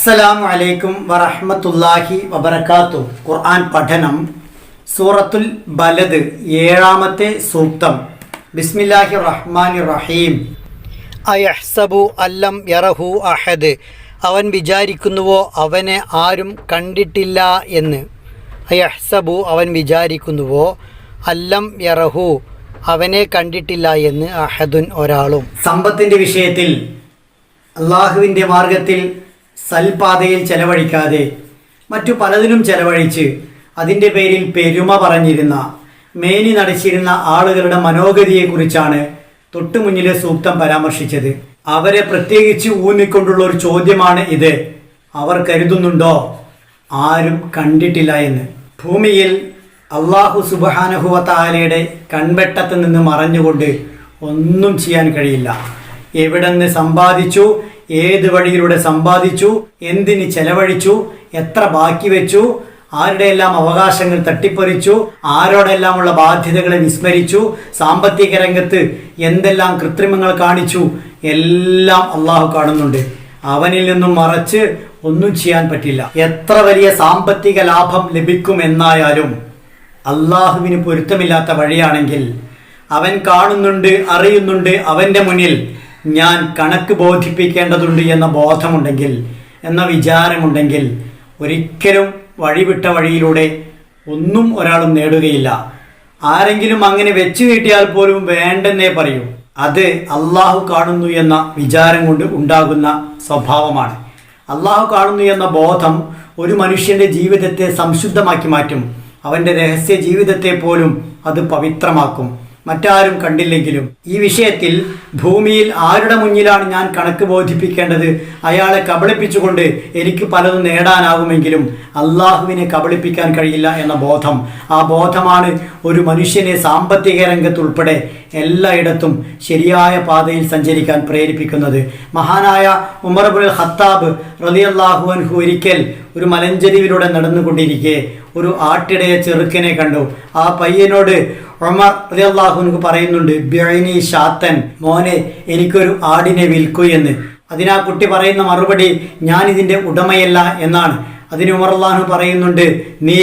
അസ്സലാമു അലൈക്കും വറഹ്മത്തുള്ളാഹി വബറകാത്തു ഖുർആൻ പഠനം സൂറത്തുൽ ബലദ് ഏഴാമത്തെ സൂക്തം. ബിസ്മില്ലാഹി റഹ്മാനി റഹീം. അയഹ്സബു അല്ലം യറഹു അഹദ്. അവൻ വിചാരിക്കുന്നുവോ അവനെ ആരും കണ്ടിട്ടില്ല എന്ന്. അയഹ്സബു അവൻ വിചാരിക്കുന്നുവോ അല്ലം യറഹു അവനെ കണ്ടിട്ടില്ല എന്ന് അഹദുൻ ഒരാളും. സമ്പത്തിന്റെ വിഷയത്തിൽ അള്ളാഹുവിന്റെ മാർഗത്തിൽ സൽപാതയിൽ ചെലവഴിക്കാതെ മറ്റു പലതിനും ചെലവഴിച്ച് അതിന്റെ പേരിൽ പെരുമ പറഞ്ഞിരുന്ന മേനി നടച്ചിരുന്ന ആളുകളുടെ മനോഗതിയെക്കുറിച്ചാണ് തൊട്ടുമുന്നിലെ സൂക്തം പരാമർശിച്ചത്. അവരെ പ്രത്യേകിച്ച് ഊന്നിക്കൊണ്ടുള്ള ഒരു ചോദ്യമാണ് ഇത്. അവർ കരുതുന്നുണ്ടോ? ആരും കണ്ടിട്ടില്ല എന്ന്. ഭൂമിയിൽ അള്ളാഹു സുബഹാനഹുവ താലയുടെ കൺവെട്ടത്ത് നിന്ന് മറഞ്ഞുകൊണ്ട് ഒന്നും ചെയ്യാൻ കഴിയില്ല. എവിടെന്ന് സമ്പാദിച്ചു ഏത് വഴിയിലൂടെ സമ്പാദിച്ചു എന്തിന് ചെലവഴിച്ചു എത്ര ബാക്കി വെച്ചു ആരുടെയെല്ലാം അവകാശങ്ങൾ തട്ടിപ്പറിച്ചു ആരോടെല്ലാമുള്ള ബാധ്യതകളെ വിസ്മരിച്ചു സാമ്പത്തിക രംഗത്ത് എന്തെല്ലാം കൃത്രിമങ്ങൾ കാണിച്ചു എല്ലാം അള്ളാഹു കാണുന്നുണ്ട്. അവനിൽ നിന്നും മറച്ച് ഒന്നും ചെയ്യാൻ പറ്റില്ല. എത്ര വലിയ സാമ്പത്തിക ലാഭം ലഭിക്കുമെന്നായാലും അള്ളാഹുവിന് പൊരുത്തമില്ലാത്ത വഴിയാണെങ്കിൽ അവൻ കാണുന്നുണ്ട് അറിയുന്നുണ്ട് അവന്റെ മുന്നിൽ. ഞാൻ കണക്ക് ബോധിപ്പിക്കേണ്ടതുണ്ട് എന്ന ബോധമുണ്ടെങ്കിൽ എന്ന വിചാരമുണ്ടെങ്കിൽ ഒരിക്കലും വഴിവിട്ട വഴിയിലൂടെ ഒന്നും ഒരാളും നേടുകയില്ല. ആരെങ്കിലും അങ്ങനെ വെച്ച് കിട്ടിയാൽ പോലും വേണ്ടെന്നേ പറയൂ. അത് അള്ളാഹു കാണുന്നു എന്ന വിചാരം കൊണ്ട് ഉണ്ടാകുന്ന സ്വഭാവമാണ്. അള്ളാഹു കാണുന്നു എന്ന ബോധം ഒരു മനുഷ്യന്റെ ജീവിതത്തെ സംശുദ്ധമാക്കി മാറ്റും. അവന്റെ രഹസ്യ ജീവിതത്തെ പോലും അത് പവിത്രമാക്കും. മറ്റാരും കണ്ടില്ലെങ്കിലും ഈ വിഷയത്തിൽ ഭൂമിയിൽ ആരുടെ മുന്നിലാണ് ഞാൻ കണക്ക് ബോധിപ്പിക്കേണ്ടത്? അയാളെ കബളിപ്പിച്ചുകൊണ്ട് എനിക്ക് പലതും നേടാനാകുമെങ്കിലും അള്ളാഹുവിനെ കബളിപ്പിക്കാൻ കഴിയില്ല എന്ന ബോധം. ആ ബോധമാണ് ഒരു മനുഷ്യനെ സാമ്പത്തിക രംഗത്തുൾപ്പെടെ എല്ലായിടത്തും ശരിയായ പാതയിൽ സഞ്ചരിക്കാൻ പ്രേരിപ്പിക്കുന്നത്. മഹാനായ ഉമർബുൽ ഖത്താബ് റലിയല്ലാഹു അൻഹു ഒരിക്കൽ ഒരു മലഞ്ചെരിവിലൂടെ നടന്നുകൊണ്ടിരിക്കെ ഒരു ആട്ടിടയ ചെറുക്കനെ കണ്ടു. ആ പയ്യനോട് ഉമർ റലിയല്ലാഹുനക്ക് പറയുന്നുണ്ട് ബിഅനി ഷാത്തൻ മോനെ എനിക്കൊരു ആടിനെ വിൽക്കൂ എന്ന്. അതിനാ കുട്ടി പറയുന്ന മറുപടി ഞാൻ ഇതിന്റെ ഉടമയല്ല എന്നാണ്. അതിന് ഉമർ അള്ളാഹു പറയുന്നുണ്ട് നീ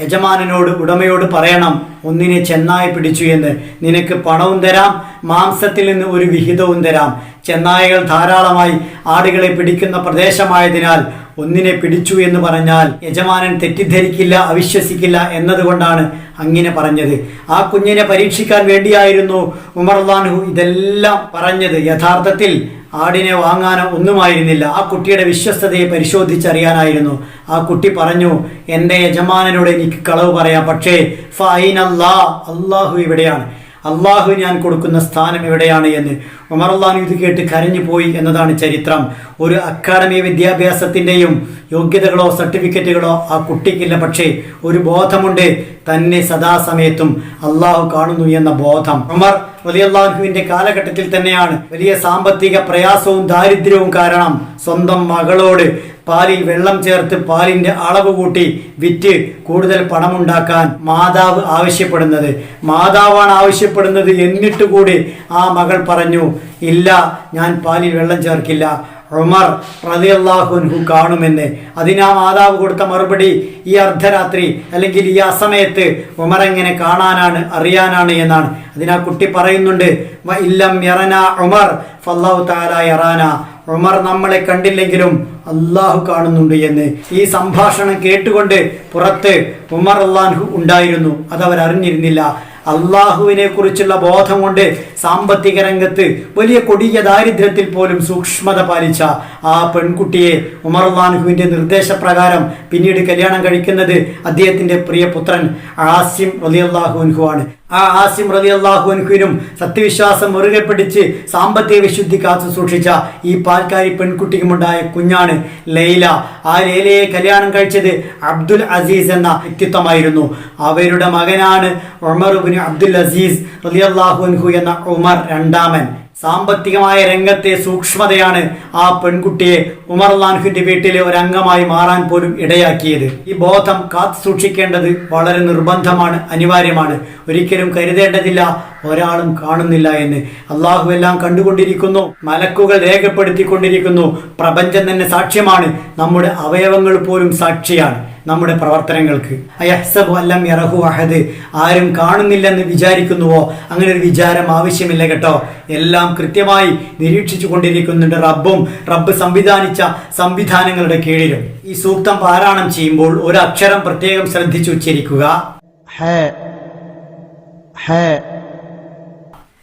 യജമാനനോട് ഉടമയോട് പറയണം ഒന്നിനെ ചെന്നായി പിടിച്ചു എന്ന്. നിനക്ക് പണവും തരാം മാംസത്തിൽ നിന്ന് ഒരു വിഹിതവും തരാം. ചെന്നായകൾ ധാരാളമായി ആടുകളെ പിടിക്കുന്ന പ്രദേശമായതിനാൽ ഒന്നിനെ പിടിച്ചു എന്ന് പറഞ്ഞാൽ യജമാനൻ തെറ്റിദ്ധരിക്കില്ല അവിശ്വസിക്കില്ല എന്നതുകൊണ്ടാണ് അങ്ങനെ പറഞ്ഞത്. ആ കുഞ്ഞിനെ പരീക്ഷിക്കാൻ വേണ്ടിയായിരുന്നു ഉമർ ലാൻഹു ഇതെല്ലാം പറഞ്ഞത്. യഥാർത്ഥത്തിൽ ആടിനെ വാങ്ങാനോ ഒന്നുമായിരുന്നില്ല. ആ കുട്ടിയുടെ വിശ്വസ്തതയെ പരിശോധിച്ചറിയാനായിരുന്നു. ആ കുട്ടി പറഞ്ഞു എന്റെ യജമാനനോട് എനിക്ക് കളവ് പറയാം. പക്ഷേ ഫൈൻ അല്ലാ അള്ളാഹു ഇവിടെയാണ്. അള്ളാഹു ഞാൻ കൊടുക്കുന്ന സ്ഥാനം എവിടെയാണ് എന്ന്? ഉമർ അള്ളാഹു ഇത് കേട്ട് കരഞ്ഞു പോയി എന്നതാണ് ചരിത്രം. ഒരു അക്കാദമി വിദ്യാഭ്യാസത്തിന്റെയും യോഗ്യതകളോ സർട്ടിഫിക്കറ്റുകളോ ആ കുട്ടിക്കില്ല. പക്ഷേ ഒരു ബോധമുണ്ട്. തന്നെ സദാസമയത്തും അള്ളാഹു കാണുന്നു എന്ന ബോധം. ഉമർ വലിയല്ലാഹുവിന്റെ കാലഘട്ടത്തിൽ തന്നെയാണ് വലിയ സാമ്പത്തിക പ്രയാസവും ദാരിദ്ര്യവും കാരണം സ്വന്തം മകളോട് പാലിൽ വെള്ളം ചേർത്ത് പാലിന്റെ അളവ് കൂട്ടി വിറ്റ് കൂടുതൽ പണമുണ്ടാക്കാൻ മാതാവ് ആവശ്യപ്പെടുന്നത്. മാതാവാണ് ആവശ്യപ്പെടുന്നത് എന്നിട്ട് കൂടി ആ മകൾ പറഞ്ഞു ഇല്ല ഞാൻ പാലിൽ വെള്ളം ചേർക്കില്ല. ഉമർ റതിയല്ലാഹുൻഹു കാണുമെന്ന്. അതിനാ മാതാവ് കൊടുത്ത മറുപടി ഈ അർദ്ധരാത്രി അല്ലെങ്കിൽ ഈ അസമയത്ത് ഉമർ എങ്ങനെ കാണാനാണ് അറിയാനാണ് എന്നാണ്. അതിനാ കുട്ടി പറയുന്നുണ്ട് "വ ഇല്ലം യറന ഉമർ ഫല്ലാഹു താല യറാന. ഉമർ നമ്മളെ കണ്ടില്ലെങ്കിലും അള്ളാഹു കാണുന്നുണ്ട് എന്ന്. ഈ സംഭാഷണം കേട്ടുകൊണ്ട് പുറത്ത് ഉമർ അള്ളാഹു ഉണ്ടായിരുന്നു. അതവർ അറിഞ്ഞിരുന്നില്ല അള്ളാഹുവിനെ കുറിച്ചുള്ള ബോധം കൊണ്ട് സാമ്പത്തിക രംഗത്ത് വലിയ കൊടിയ ദാരിദ്ര്യത്തിൽ പോലും സൂക്ഷ്മത പാലിച്ച ആ പെൺകുട്ടിയെ ഉമർ അള്ളാഹുവിന്റെ നിർദ്ദേശപ്രകാരം പിന്നീട് കല്യാണം കഴിക്കുന്നത് അദ്ദേഹത്തിന്റെ പ്രിയ പുത്രൻ ആസിം റലി അള്ളാഹുൻഹു ആണ്. ആ ആസിം റലി അള്ളാഹുൻഹുവിനും സത്യവിശ്വാസം മുറുകെ പിടിച്ച് സാമ്പത്തിക വിശുദ്ധി കാത്തു സൂക്ഷിച്ച ഈ പാൽക്കാരി പെൺകുട്ടിക്കുമുണ്ടായ കുഞ്ഞാണ് ലൈല. ആ ലൈലയെ കല്യാണം കഴിച്ചത് അബ്ദുൽ അസീസ് എന്ന വ്യക്തിത്വമായിരുന്നു. അവരുടെ മകനാണ് ഉമർ ബിൻ അബ്ദുൽ അസീസ് റലിയല്ലാഹു അൻഹു എന്ന ഉമർ രണ്ടാമൻ. സാമ്പത്തികമായ രംഗത്തെ സൂക്ഷ്മതയാണ് ആ പെൺകുട്ടിയെ ഉമർ ലാൻഹുവിന്റെ വീട്ടിലെ ഒരു അംഗമായി മാറാൻ പോലും ഇടയാക്കിയത്. ഈ ബോധം കാത്തു സൂക്ഷിക്കേണ്ടത് വളരെ നിർബന്ധമാണ് അനിവാര്യമാണ്. ഒരിക്കലും കരുതേണ്ടതില്ല ഒരാളും കാണുന്നില്ല എന്ന്. അള്ളാഹു എല്ലാം കണ്ടുകൊണ്ടിരിക്കുന്നു മലക്കുകൾ രേഖപ്പെടുത്തിക്കൊണ്ടിരിക്കുന്നു. പ്രപഞ്ചം തന്നെ സാക്ഷ്യമാണ് നമ്മുടെ അവയവങ്ങൾ പോലും സാക്ഷിയാണ്. നമ്മുടെ പ്രവർത്തനങ്ങൾക്ക്. അയഹ്സബു ഇറഹു അഹദ്. ആരും കാണുന്നില്ലെന്ന് വിചാരിക്കുന്നുവോ? അങ്ങനെ ഒരു വിചാരം ആവശ്യമില്ല കേട്ടോ. എല്ലാം കൃത്യമായി നിരീക്ഷിച്ചു കൊണ്ടിരിക്കുന്നുണ്ട് റബ്ബും. റബ്ബ് സംവിധാനിച്ച സംവിധാനങ്ങളുടെ കീഴിലും. ഈ സൂക്തം പാരായണം ചെയ്യുമ്പോൾ ഒരു അക്ഷരം പ്രത്യേകം ശ്രദ്ധിച്ചു ഉച്ചരിക്കുക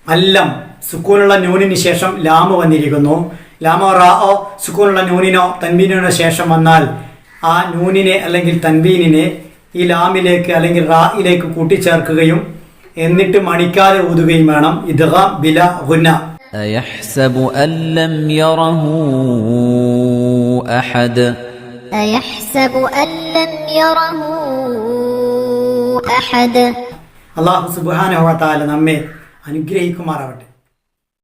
അല്ലം. സുക്കൂനുള്ള നൂനിന് ശേഷം ലാമ വന്നിരിക്കുന്നു. ലാമോ റാ ഓ സുക്കൂനുള്ള നൂനിനോ തന്മീനോ ശേഷം വന്നാൽ ആ നൂനിനെ അല്ലെങ്കിൽ തൻവീനിനെ ഈ ലാമിലേക്ക് അല്ലെങ്കിൽ റായിലേക്ക് കൂട്ടിച്ചേർക്കുകയും എന്നിട്ട് മണിക്കാതെ ഊതുകയും വേണം ഇദ്ഗാം ബില ഗുന്ന أيحسب أن لم يره أحد أيحسب أن لم يره أحد അള്ളാഹു സുബാനഹുവ താല നമ്മെ അനുഗ്രഹിക്കുമാറാവട്ടെ